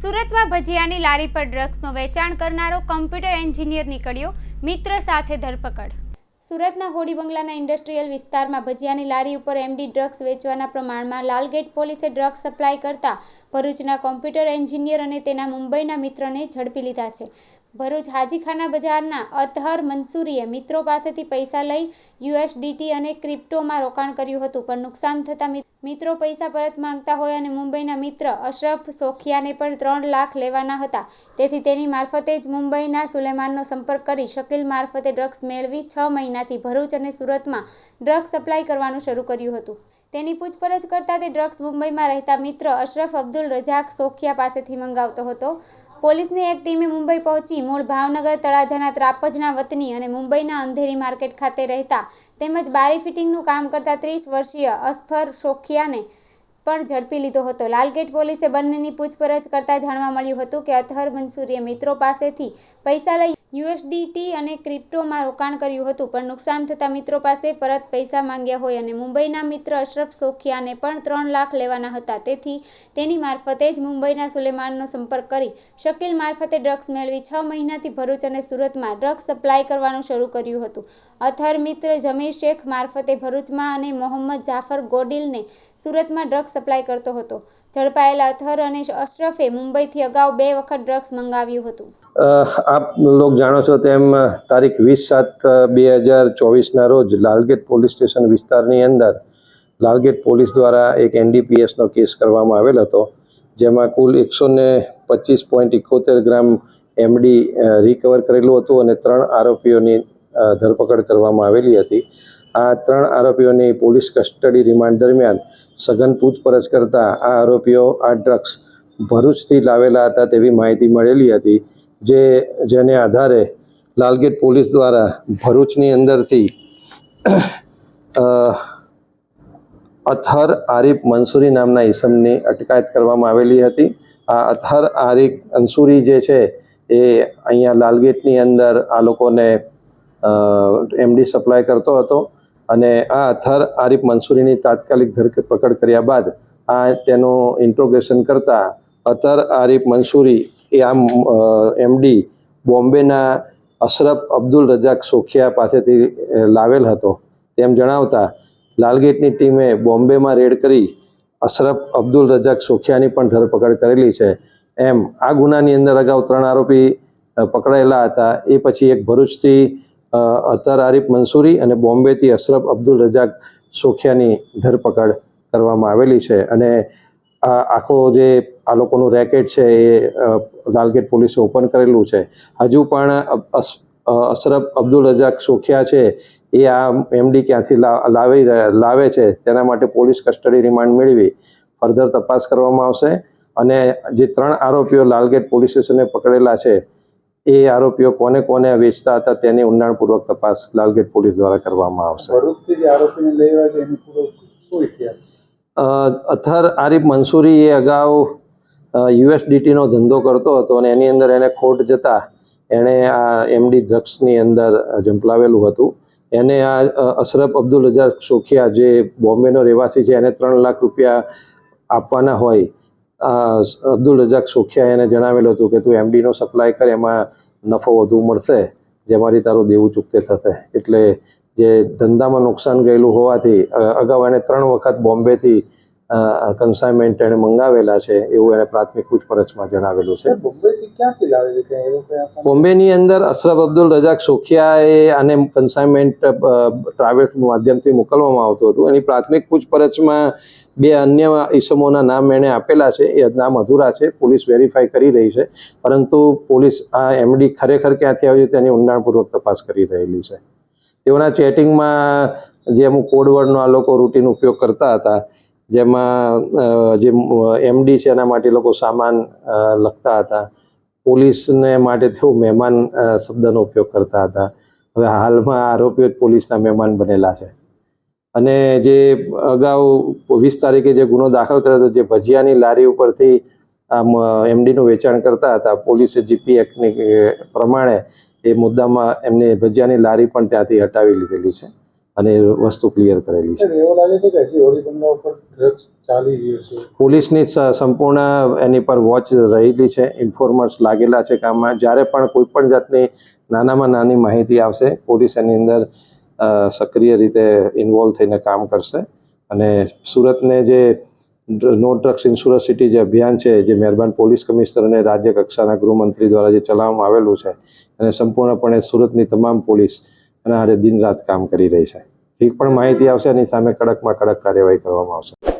સુરતમાં ભજીયાની લારી પર ડ્રગ્સનું વેચાણ કરનારો કમ્પ્યુટર એન્જિનિયર નીકળ્યો, મિત્ર સાથે ધરપકડ. સુરતના હોડી બંગલાના ઇન્ડસ્ટ્રીયલ વિસ્તારમાં ભજીયાની લારી ઉપર એમડી ડ્રગ્સ વેચવાના પ્રમાણમાં લાલગેટ પોલીસે ડ્રગ્સ સપ્લાય કરતા ભરૂચના કોમ્પ્યુટર એન્જિનિયર અને તેના મુંબઈના મિત્રને ઝડપી લીધા છે. ભરૂચ હાજીખાના બજારના અતહર મંસૂરીએ મિત્રો પાસેથી પૈસા લઈ યુએસડીટી અને ક્રિપ્ટોમાં રોકાણ કર્યું હતું, પણ નુકસાન થતાં મિત્રો પૈસા પરત માંગતા હોય અને મુંબઈના મિત્ર અશરફ સોખિયાને પણ ત્રણ લાખ લેવાના હતા. તેથી તેની મારફતે જ મુંબઈના સુલેમાનનો સંપર્ક કરી શકીલ મારફતે ડ્રગ્સ મેળવી છ મહિનાથી ભરૂચ અને સુરતમાં ડ્રગ્સ સપ્લાય કરવાનું શરૂ કર્યું હતું. તેની પૂછપરછ કરતા તે ડ્રગ્સ મુંબઈમાં રહેતા મિત્ર અશરફ અબ્દુલ રજાક સોખિયા પાસેથી મંગાવતો હતો. પોલીસની એક ટીમે મુંબઈ પહોંચી મૂળ ભાવનગર તળાજાના ત્રાપજના વતની અને મુંબઈના અંધેરી માર્કેટ ખાતે રહેતા તેમજ બારી ફિટિંગનું કામ કરતા ત્રીસ વર્ષીય અસ્ફર શોખિયાને પણ ઝડપી લીધો હતો. લાલગેટ પોલીસે બંનેની પૂછપરછ કરતા જાણવા મળ્યું હતું કે અથહર મંસૂરીએ મિત્રો પાસેથી પૈસા લઈ યુએસડીટી અને ક્રિપ્ટોમાં રોકાણ કર્યું હતું, પણ નુકસાન થતાં મિત્રો પાસે પરત પૈસા માંગ્યા હોય અને મુંબઈના મિત્ર અશરફ સોખિયાને પણ ત્રણ લાખ લેવાના હતા. તેથી તેની મારફતે જ મુંબઈના સુલેમાનનો સંપર્ક કરી શકીલ મારફતે ડ્રગ્સ મેળવી છ મહિનાથી ભરૂચ અને સુરતમાં ડ્રગ્સ સપ્લાય કરવાનું શરૂ કર્યું હતું. અથર મિત્ર જમીર શેખ મારફતે ભરૂચમાં અને મોહમ્મદ જાફર ગોડિલને સુરતમાં ડ્રગ્સ સપ્લાય કરતો હતો. ઝડપાયેલા અથર અને અશરફે મુંબઈથી અગાઉ બે વખત ડ્રગ્સ મંગાવ્યું હતું. આપ લોક જાણો છો તેમ તારીખ વીસ સાત બે હજાર ચોવીસના રોજ લાલગેટ પોલીસ સ્ટેશન વિસ્તારની અંદર લાલગેટ પોલીસ દ્વારા એક એનડીપીએસનો કેસ કરવામાં આવેલ હતો, જેમાં કુલ એકસો ને પચીસ પોઈન્ટ ઇકોતેર ગ્રામ એમડી રિકવર કરેલું હતું અને ત્રણ આરોપીઓની ધરપકડ કરવામાં આવેલી હતી. આ ત્રણ આરોપીઓની પોલીસ કસ્ટડી રિમાન્ડ દરમિયાન સઘન પૂછપરછ કરતા આ આરોપીઓ આ ડ્રગ્સ ભરૂચથી લાવેલા હતા તેવી માહિતી મળેલી હતી, જે જેને આધારે લાલગેટ પોલીસ દ્વારા ભરૂચની અંદરથી અથર આરિફ મંસૂરી નામના ઈસમની અટકાયત કરવામાં આવેલી હતી. આ અથર આરિફ અંસુરી જે છે, એ અહીંયા લાલગેટની અંદર આ લોકોને એમડી સપ્લાય કરતો હતો. અને આ અથર આરિફ મંસૂરીની તાત્કાલિક ધરપકડ કર્યા બાદ આ તેનું ઇન્ટ્રોગેશન કરતા અથર આરિફ મંસૂરી એ આમ એમડી બોમ્બેના અશરફ અબ્દુલ રજાક સોખિયા પાસેથી લાવેલ હતો. તેમ જણાવતા લાલગેટની ટીમે બોમ્બેમાં રેડ કરી અશરફ અબ્દુલ રજાક સોખિયાની પણ ધરપકડ કરેલી છે. એમ આ ગુનાની અંદર અગાઉ ત્રણ આરોપી પકડાયેલા હતા. એ પછી એક ભરૂચથી અતર આરિફ મંસૂરી અને બોમ્બેથી અશરફ અબ્દુલ રજાક સોખિયાની ધરપકડ કરવામાં આવેલી છે. અને આખો જે આ લોકોનું રેકેટ છે એ લાલગેટ પોલીસે ઓપન કરેલું છે. હજુ પણ અશરફ અબ્દુલ રજાક સોખિયા છે એ આ એમડી ક્યાંથી લાવી, લાવે છે તેના માટે પોલીસ કસ્ટડી રિમાન્ડ મેળવી. ફર્ધર તપાસ કરવામાં આવશે. અને જે ત્રણ આરોપીઓ લાલગેટ પોલીસ સ્ટેશને પકડેલા છે એ આરોપીઓ કોને કોને વેચતા હતા તેની ઊંડાણપૂર્વક તપાસ લાલગેટ પોલીસ દ્વારા કરવામાં આવશે. અથર આરીફ મંસૂરી એ અગાઉ યુએસડીટીનો ધંધો કરતો હતો અને એની અંદર એને ખોટ જતા એણે આ એમડી ડ્રગ્સની અંદર ઝંપલાવેલું હતું. એને આ અશરફ અબ્દુલ રજાક સોખિયા જે બોમ્બેનો રહેવાસી છે એને ત્રણ લાખ રૂપિયા આપવાના હોય અબ્દુલ રજાક સોખિયા એને જણાવેલું હતું કે તું એમડીનો સપ્લાય કર, એમાં નફો વધુ મળશે જેમાંથી તારું દેવું ચૂકતે થશે. એટલે જે ધંધામાં નુકસાન ગયેલું હોવાથી અગાઉ એણે ત્રણ વખત બોમ્બેથી કન્સાઇનમેન્ટ એણે મંગાવેલા છે એવું એણે પ્રાથમિક પૂછપરછમાં જણાવેલું છે. બોમ્બેની અંદર અશરફ અબ્દુલ રજાક સોખિયાએ આને કન્સાઇનમેન્ટ ટ્રાવેલ્સ માધ્યમથી મોકલવામાં આવતું હતું. એની પ્રાથમિક પૂછપરછમાં બે અન્ય ઈસમોના નામ એણે આપેલા છે. એ નામ અધૂરા છે. પોલીસ વેરીફાઈ કરી રહી છે. પરંતુ પોલીસ આ એમડી ખરેખર ક્યાંથી આવ્યું છે તેની ઊંડાણપૂર્વક તપાસ કરી રહેલી છે. તેઓના ચેટિંગમાં જે અમુક કોડવર્ડનો આ લોકો રૂટીન ઉપયોગ કરતા હતા જેમાં જે એમડી છે એના માટે લોકો સામાન લખતા હતા. પોલીસને માટે તેઓ મહેમાન શબ્દનો ઉપયોગ કરતા હતા. હવે હાલમાં આરોપીઓ જ પોલીસના મહેમાન બનેલા છે. અને જે અગાઉ વીસ તારીખે જે ગુનો દાખલ કર્યો હતો, જે ભજીયાની લારી ઉપરથી, આમ એમડીનું વેચાણ કરતા હતા, પોલીસે જીપી એક્ટની પ્રમાણે એ મુદ્દામાં એમની ભજીયાની લારી પણ ત્યાંથી હટાવી લીધેલી છે. અને વસ્તુ ક્લિયર કરેલી છે. પોલીસની સંપૂર્ણ એની પર વોચ રહેલી છે ઇન્ફોર્મર્સ લાગેલા છે કામમાં. જ્યારે પણ કોઈ પણ જાતની નાનામાં નાની માહિતી આવશે પોલીસ એની અંદર સક્રિય રીતે ઇન્વોલ્વ થઈને કામ કરશે. અને સુરતને જે નો ડ્રગ્સ ઇન્સ્યોરન્સ સિટી જે અભિયાન છે જે મહેરબાન પોલીસ કમિશનર અને રાજ્ય કક્ષાના ગૃહમંત્રી દ્વારા જે ચલાવવામાં આવેલું છે અને સંપૂર્ણપણે સુરતની તમામ પોલીસ અને આજે દિન રાત કામ કરી રહી છે. ઠીક, પણ માહિતી આવશે એની સામે કડકમાં કડક કાર્યવાહી કરવામાં આવશે.